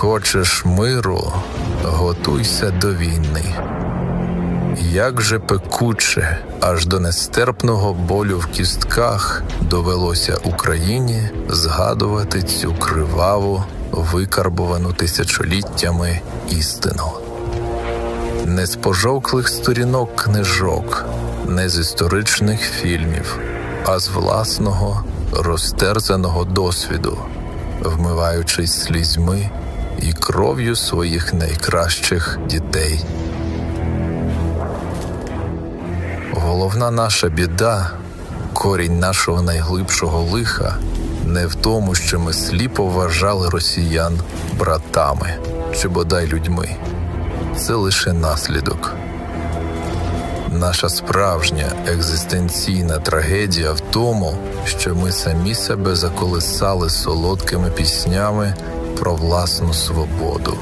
Хочеш миру, готуйся до війни. Як же пекуче, аж до нестерпного болю в кістках довелося Україні згадувати цю криваву, викарбувану тисячоліттями істину. Не з пожовклих сторінок книжок, не з історичних фільмів, а з власного розтерзаного досвіду, вмиваючись слізьми і кров'ю своїх найкращих дітей. Головна наша біда, корінь нашого найглибшого лиха, не в тому, що ми сліпо вважали росіян братами чи бодай людьми. Це лише наслідок. Наша справжня екзистенційна трагедія в тому, що ми самі себе заколисали солодкими піснями про власну свободу.